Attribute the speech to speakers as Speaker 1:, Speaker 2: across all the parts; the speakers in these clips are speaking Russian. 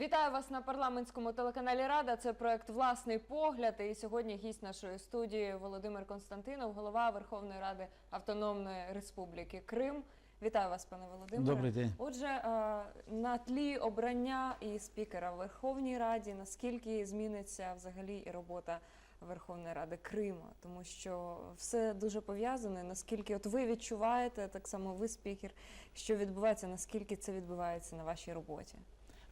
Speaker 1: Вітаю вас на парламентському телеканалі Рада. Це проект Власний погляд. І сьогодні гість нашої студії Володимир Константинов, голова Верховної Ради Автономної Республіки Крим. Вітаю вас, пане Володимире.
Speaker 2: Добрий день.
Speaker 1: Отже, е, на тлі обрання і спікера в Верховній Раді, наскільки зміниться взагалі і робота Верховної Ради Крима, тому що все дуже пов'язане. Наскільки от ви відчуваєте, так само ви спікер, що відбувається, наскільки це відбувається на вашій роботі?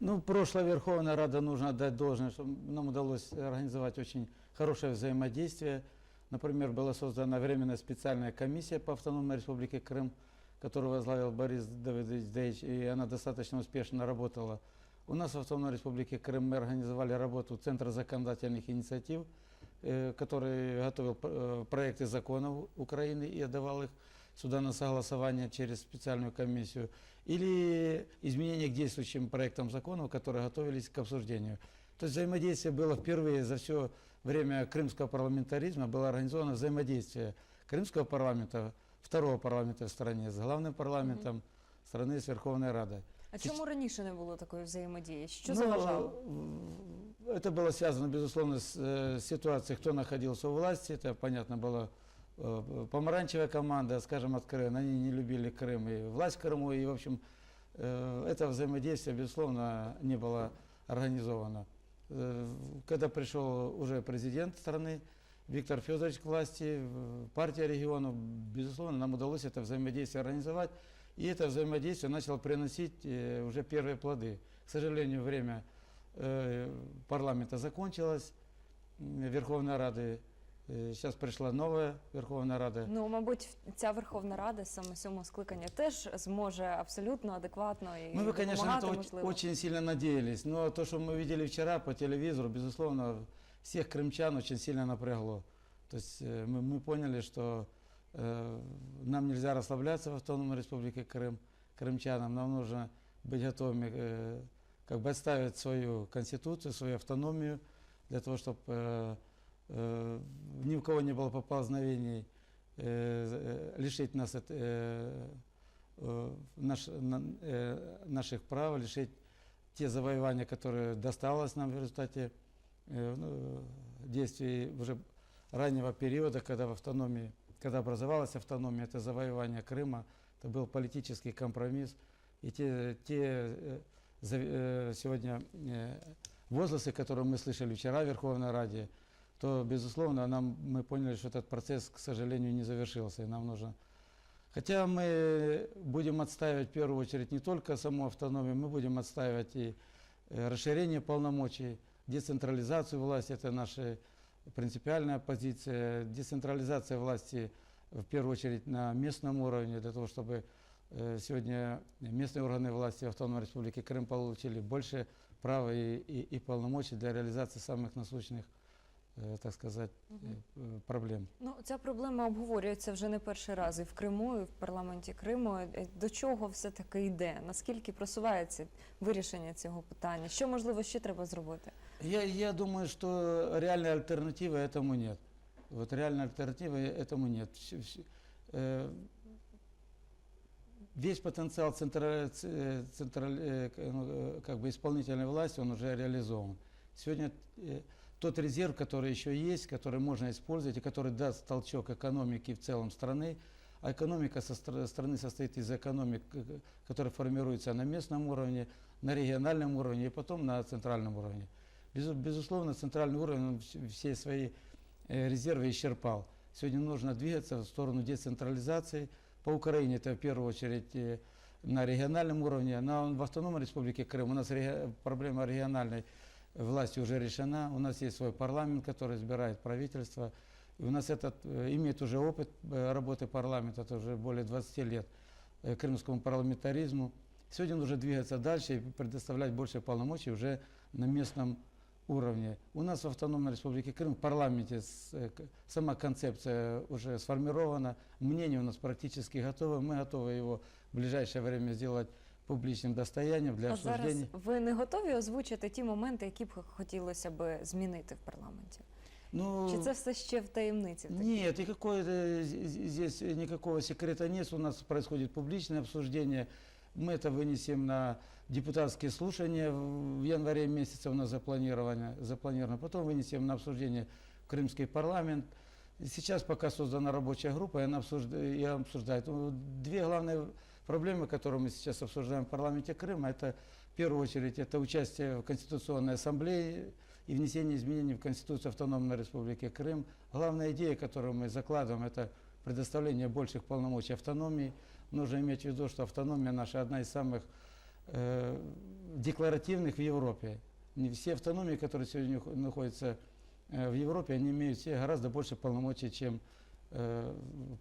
Speaker 2: Ну, прошлая Верховная Рада, нужно отдать должное, что нам удалось организовать очень хорошее взаимодействие. Например, была создана временная специальная комиссия по автономной республике Крым, которую возглавил Борис Давидович и она достаточно успешно работала. У нас в Автономной Республике Крым мы организовали работу Центра законодательных инициатив, э, который готовил э, проекты законов Украины и отдавал их сюда на согласование через специальную комиссию, или изменения к действующим проектам законов, которые готовились к обсуждению. То есть взаимодействие было впервые за все время крымского парламентаризма, было организовано взаимодействие крымского парламента, второго парламента в стране, с главным парламентом страны, с Верховной Радой.
Speaker 1: А
Speaker 2: Сейчас-
Speaker 1: чому раніше не було такої взаємодії? Що
Speaker 2: Ну,
Speaker 1: заважало?
Speaker 2: э, Это было связано, безусловно, с э, ситуацией, кто находился у власти. Это, понятно, была э, помаранчевая команда, скажем, откровенно. Они не любили Крым и власть Крыму. И, в общем, э, это взаимодействие, безусловно, не было организовано. Э, Когда пришел уже президент страны, Виктор Федорович к власти, э, партия регионов, безусловно, нам удалось это взаимодействие организовать. И это взаимодействие начало приносить э, уже первые плоды. К сожалению, время э, парламента закончилось, Верховной Рады. Э, Сейчас пришла новая Верховная Рада.
Speaker 1: Ну, мабуть, ця Верховна Рада саме сьомого скликання теж зможе абсолютно адекватно і
Speaker 2: Мы бы, конечно, на
Speaker 1: допомагати,
Speaker 2: это оч-
Speaker 1: можливо.
Speaker 2: очень сильно надеялись, но то, что мы видели вчера по телевизору, безусловно, всех крымчан очень сильно напрягло. То есть э, мы, мы поняли, что э, нам нельзя расслабляться в Автономной Республике Крым, крымчанам, нам нужно быть готовыми э, как бы отставить свою конституцию, свою автономию, для того, чтобы ни у кого не было поползновений э, э, лишить нас э, э, наш- на- э, наших прав, лишить те завоевания, которые досталось нам в результате э, ну, действий уже раннего периода, когда в автономии, когда образовалась автономия, это завоевание Крыма, это был политический компромисс. И те, те э, э, сегодня э, возгласы, которые мы слышали вчера в Верховной Раде, то, безусловно, нам, мы поняли, что этот процесс, к сожалению, не завершился, и нам нужно. Хотя мы будем отстаивать в первую очередь не только саму автономию, мы будем отстаивать и э, расширение полномочий, децентрализацию власти, это наша принципиальная позиция, децентрализация власти в первую очередь на местном уровне, для того, чтобы э, сегодня местные органы власти Автономной Республики Крым получили больше права и, и, и полномочий для реализации самых насущных, так сказать, э, э, проблем.
Speaker 1: Ну, ця проблема обговорюється вже не перший раз і в Криму, і в парламенті Криму. Е, До чого все таки йде? Наскільки просувається вирішення цього питання? Що можливо ще треба зробити?
Speaker 2: Я, я думаю, что реальной альтернативы этому нет. Вот реальной альтернативы этому нет. Всё- всё- э, Весь потенциал центра- ц- централь- э, к- ну, э, как бы исполнительной власти, он уже реализован. Сегодня э, тот резерв, который еще есть, который можно использовать и который даст толчок экономике в целом страны, а экономика со стра- страны состоит из экономик, э, которая формируется на местном уровне, на региональном уровне и потом на центральном уровне. Безу- Безусловно, центральный уровень все свои э, резервы исчерпал. Сегодня нужно двигаться в сторону децентрализации. По Украине это в первую очередь э, на региональном уровне. На, в Автономной Республике Крым у нас проблема региональной власти уже решена. У нас есть свой парламент, который избирает правительство. И у нас этот э, имеет уже опыт э, работы парламента, это уже более 20 лет э, крымскому парламентаризму. Сегодня нужно двигаться дальше и предоставлять больше полномочий уже на местном уровне. У нас в Автономной Республике Крым в парламенте сама концепция уже сформирована, мнение у нас практически готово, мы готовы его в ближайшее время сделать публичным достоянием для
Speaker 1: А зараз
Speaker 2: обсуждения.
Speaker 1: ви не готові озвучити ті моменти, які б хотілося би змінити в парламенті?
Speaker 2: Ну,
Speaker 1: Чи це все ще в таємниці? такі?
Speaker 2: Нет, никакой, э, з- з- здесь никакого секрета нет. У нас происходит публичное обсуждение. Мы это вынесем на депутатские слушания в в январе месяце у нас запланировано, запланировано. Потом вынесем на обсуждение в Крымский парламент. И Сейчас пока создана рабочая группа, и она обсуждает, и обсуждает. Ну, Две главные проблемы, которые мы сейчас обсуждаем в парламенте Крыма, это в первую очередь это участие в Конституционной ассамблее и внесение изменений в Конституцию Автономной Республики Крым. Главная идея, которую мы закладываем, это предоставление больших полномочий автономии. Нужно иметь в виду, что автономия наша одна из самых э, декларативных в Европе. Не все автономии, которые сегодня нах- находятся э, в Европе, они имеют все гораздо больше полномочий, чем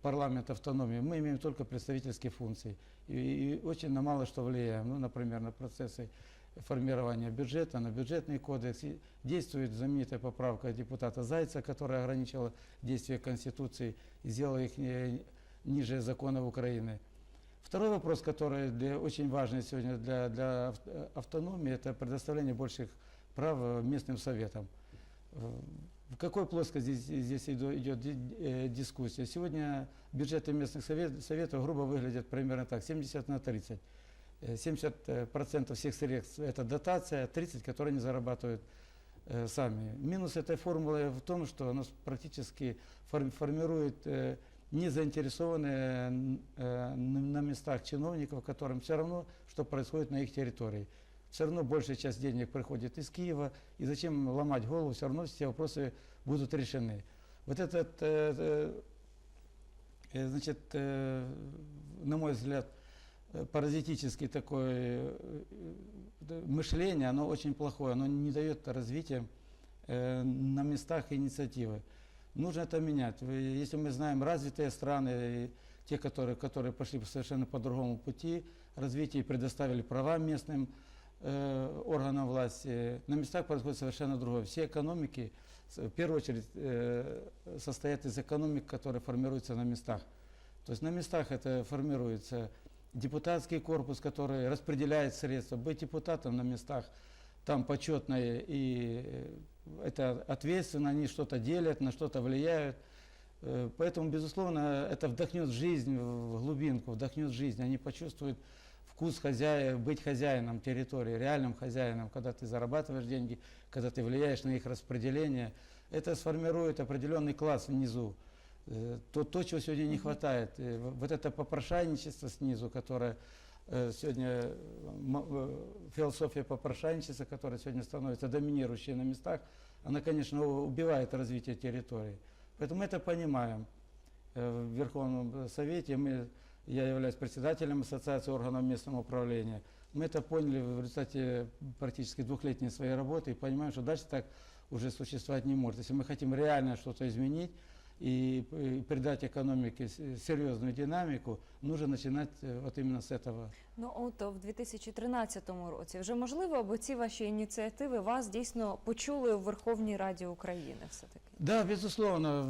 Speaker 2: парламент автономии. Мы имеем только представительские функции. И, и очень на мало что влияем. Ну, например, на процессы формирования бюджета, на бюджетный кодекс. И действует знаменитая поправка депутата Зайца, которая ограничила действие Конституции и сделала их э, ниже законов Украины. Второй вопрос, который для- очень важный сегодня для, для ав- э, автономии, это предоставление больших прав э, местным советам. Э, В какой плоскости здесь, здесь идет э, дискуссия? Сегодня бюджеты местных совет- советов грубо выглядят примерно так, 70 на 30. Э, 70% всех средств – это дотация, 30, которые они зарабатывают э, сами. Минус этой формулы в том, что она практически форм- формирует э, незаинтересованные э, на местах чиновников, которым все равно, что происходит на их территории. Все равно большая часть денег приходит из Киева, и зачем ломать голову, все равно все вопросы будут решены. Вот этот, э, э, значит, э, на мой взгляд, э, паразитический такой э, э, мышление, оно очень плохое, оно не дает развития на местах инициативы. Нужно это менять. Если мы знаем развитые страны, те, которые, которые пошли по совершенно по другому пути развития и предоставили права местным э, органам власти, на местах происходит совершенно другое. Все экономики, в первую очередь, э, состоят из экономик, которые формируются на местах. То есть на местах это формируется депутатский корпус, который распределяет средства. Быть депутатом на местах там почетное и э, это ответственно, они что-то делят, на что-то влияют. Э, Поэтому, безусловно, это вдохнет жизнь в глубинку, вдохнет жизнь. Они почувствуют вкус хозяина, быть хозяином территории, реальным хозяином, когда ты зарабатываешь деньги, когда ты влияешь на их распределение. Это сформирует определенный класс внизу. Э, То, то чего сегодня не хватает. Э, Вот это попрошайничество снизу, которое э, сегодня, философия попрошайничества, которая сегодня становится доминирующей на местах, она, конечно, убивает развитие территории. Поэтому мы это понимаем. В Верховном Совете мы, я являюсь председателем Ассоциации органов местного управления. Мы это поняли в результате практически двухлетней своей работы и понимаем, что дальше так уже существовать не может. Если мы хотим реально что-то изменить и э, придать экономике с- серьезную динамику, нужно начинать э, вот именно с этого.
Speaker 1: Ну от в 2013 році вже можливо, аби ці ваші ініціативи вас дійсно почули у Верховній Раді України. Все таки.
Speaker 2: Да, безусловно.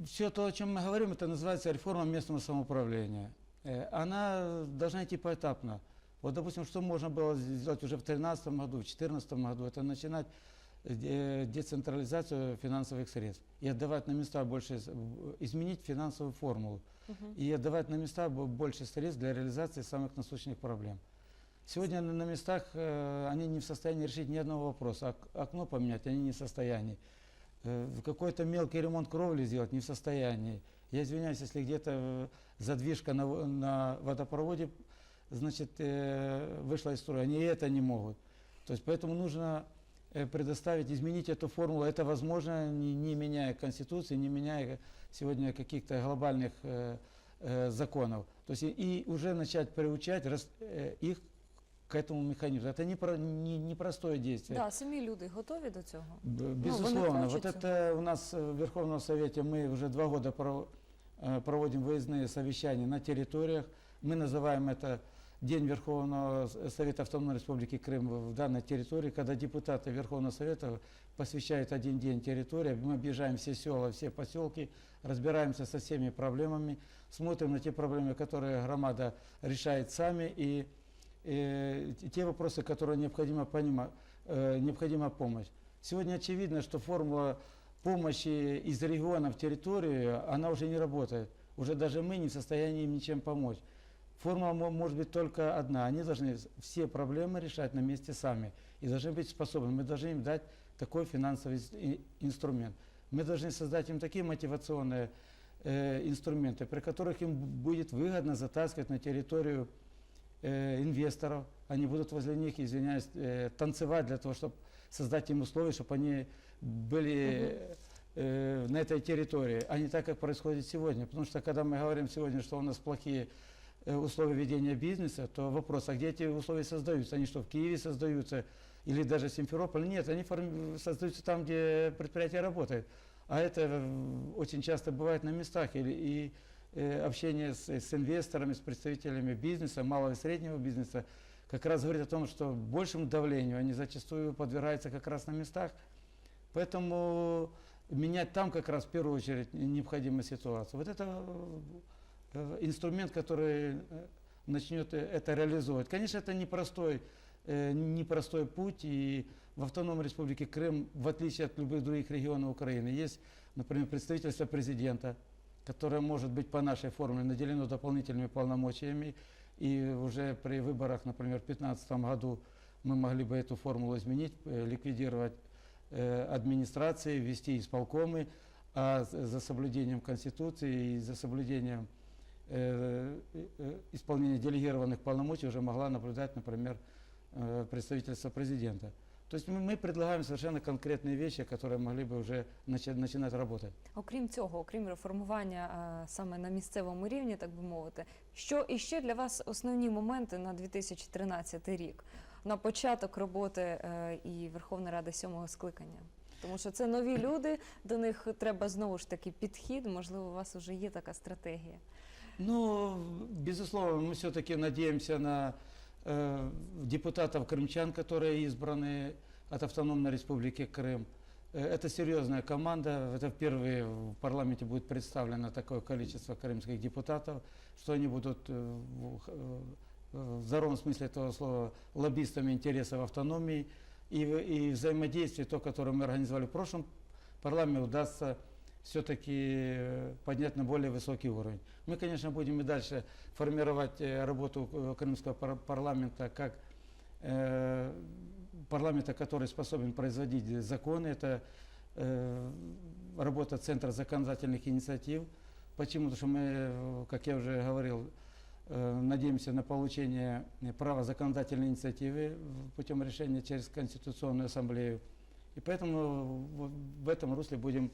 Speaker 2: Все то, о чем мы говорим, это называется реформа местного самоуправления. Э, Она должна идти поэтапно. Вот, допустим, что можно было сделать уже в 2013 году, в 2014 году, это начинать э, децентрализацию финансовых средств и отдавать на места больше, изменить финансовую формулу и отдавать на места бо- больше средств для реализации самых насущных проблем. Сегодня на местах э, они не в состоянии решить ни одного вопроса. Ок- Окно поменять они не в состоянии. Э, какой-то мелкий ремонт кровли сделать не в состоянии. Я извиняюсь, если где-то э, задвижка на, на водопроводе значит, э, вышла из строя, они это не могут. То есть поэтому нужно э, предоставить, изменить эту формулу. Это возможно, не, не меняя Конституции, не меняя сегодня каких-то глобальных э, э, законов. То есть и, и уже начать приучать рас- э, их к этому механизму. Это не, про, не, непростое действие.
Speaker 1: Да, самі люди готові до цього.
Speaker 2: Б-
Speaker 1: Ну,
Speaker 2: Безусловно.
Speaker 1: вони
Speaker 2: вот это у нас в Верховном Совете мы уже два года проводим выездные совещания на территориях. Мы называем это День Верховного Совета Автономной Республики Крым в данной территории, когда депутаты Верховного Совета посвящают один день территории. Мы объезжаем все села, все поселки, разбираемся со всеми проблемами, смотрим на те проблемы, которые громада решает сами, и э, те вопросы, которые необходимо, понима- э, необходима помощь. Сегодня очевидно, что формула помощи из региона в территорию, она уже не работает. Уже даже мы не в состоянии им ничем помочь. формула мо- может быть только одна. Они должны все проблемы решать на месте сами. И должны быть способны. Мы должны им дать такой финансовый инструмент. Мы должны создать им такие мотивационные э, инструменты, при которых им будет выгодно затаскивать на территорию э, инвесторов. Они будут возле них, извиняюсь, э, танцевать для того, чтобы создать им условия, чтобы они были э, на этой территории, а не так, как происходит сегодня. Потому что когда мы говорим сегодня, что у нас плохие э, условия ведения бизнеса, то вопрос, а где эти условия создаются? Они что, в Киеве создаются или даже в Симферополе? Нет, они форми- создаются там, где предприятие работает. А это э, очень часто бывает на местах. Или, и э, общение с, с инвесторами, с представителями бизнеса, малого и среднего бизнеса, как раз говорит о том, что большему давлению они зачастую подвергаются как раз на местах. Поэтому менять там как раз в первую очередь необходима ситуация. Вот это э, инструмент, который э, начнет э, это реализовывать. Конечно, это непростой, э, непростой путь, и в автономной республике Крым, в отличие от любых других регионов Украины, есть, например, представительство президента, которое может быть по нашей формуле наделено дополнительными полномочиями, и уже при выборах, например, в 2015 году мы могли бы эту формулу изменить, э, ликвидировать э, администрации, ввести исполкомы, а з- за соблюдением Конституции и за соблюдением э, э, исполнения делегированных полномочий уже могла наблюдать, например, э, представительство президента. То есть мы, мы предлагаем совершенно конкретные вещи, которые могли бы уже начать, начинать работать.
Speaker 1: Окрім цього, окрім реформування а, саме на місцевому рівні, так би мовити, що іще для вас основні моменти на 2013 рік, на початок роботи е, і Верховної Ради сьомого скликання? Тому що це нові люди, до них треба знову ж таки підхід. Можливо, у вас вже є така стратегія.
Speaker 2: Ну, безусловно, мы все-таки надеемся на э, депутатов крымчан, которые избраны от Автономной Республики Крым. Э, Это серьезная команда. Это впервые в парламенте будет представлено такое количество крымских депутатов, что они будут э, в э, в здоровом смысле этого слова лоббистами интересов автономии. И, и взаимодействие, то, которое мы организовали в прошлом парламенте, удастся все-таки поднять на более высокий уровень. Мы, конечно, будем и дальше формировать э, работу э, Крымского пар- парламента как э, парламента, который способен производить законы. Это э, работа Центра законодательных инициатив. Почему? Потому что мы, э, как я уже говорил, э, надеемся на получение э, права законодательной инициативы в- путем решения через Конституционную ассамблею. И поэтому в- в этом русле будем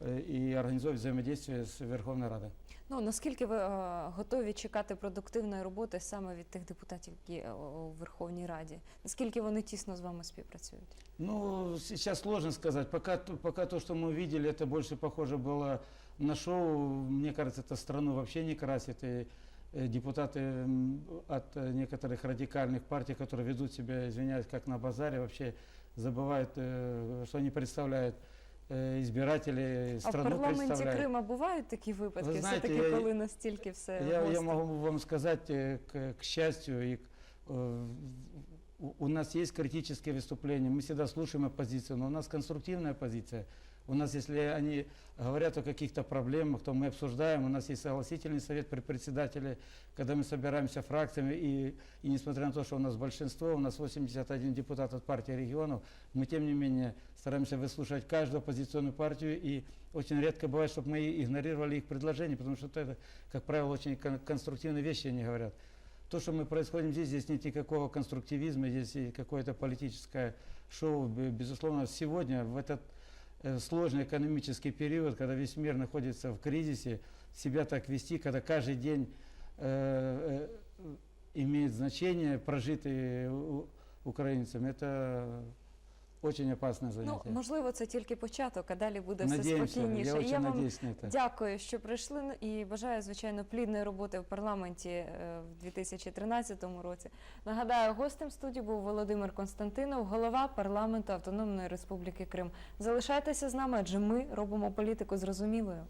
Speaker 2: э, и организовывать взаимодействие с Верховной Радой.
Speaker 1: Ну наскільки ви е, готові чекати продуктивної роботи саме від тих депутатів, які е, у Верховній Раді? Наскільки вони тісно з вами співпрацюють?
Speaker 2: Ну, сейчас сложно сказать. Пока, т- пока то, что мы видели, это больше похоже было на шоу. Мне кажется, это страну вообще не красит. И э, депутаты м, от э, некоторых радикальных партий, которые ведут себя, извиняюсь, как на базаре, вообще забывают, э, что они представляют э, избиратели,
Speaker 1: А в
Speaker 2: страну
Speaker 1: парламенті
Speaker 2: представляют.
Speaker 1: Крима бувають такі випадки,
Speaker 2: Ви знаєте,
Speaker 1: все-таки,
Speaker 2: я-
Speaker 1: коли настільки все
Speaker 2: Я, я
Speaker 1: гостро?
Speaker 2: могу вам сказать, э, к, к счастью, и, к, э, у, у нас есть критические выступления, мы всегда слушаем оппозицию, но у нас конструктивная позиция. У нас, если они говорят о каких-то проблемах, то мы обсуждаем, у нас есть согласительный совет при председателе, когда мы собираемся фракциями, и, и несмотря на то, что у нас большинство, у нас 81 депутат от партии регионов, мы тем не менее стараемся выслушать каждую оппозиционную партию, и очень редко бывает, чтобы мы игнорировали их предложения, потому что это, как правило, очень кон- конструктивные вещи они говорят. То, что мы происходим здесь, здесь нет никакого конструктивизма, здесь какое-то политическое шоу. Бе- Безусловно, сегодня, в этот сложный экономический период, когда весь мир находится в кризисе, себя так вести, когда каждый день э, э, имеет значение, прожитый у- украинцами, это очень опасное
Speaker 1: Ну, можливо, це тільки початок, а далі буде все спокійніше.
Speaker 2: я
Speaker 1: я вам
Speaker 2: на
Speaker 1: дякую, що прийшли ну, і бажаю, звичайно, плідної роботи в парламенті е, в 2013 році. Нагадаю, гостем студії був Володимир Константинов, голова парламенту Автономної Республіки Крим. Залишайтеся з нами, адже ми робимо політику зрозумілою.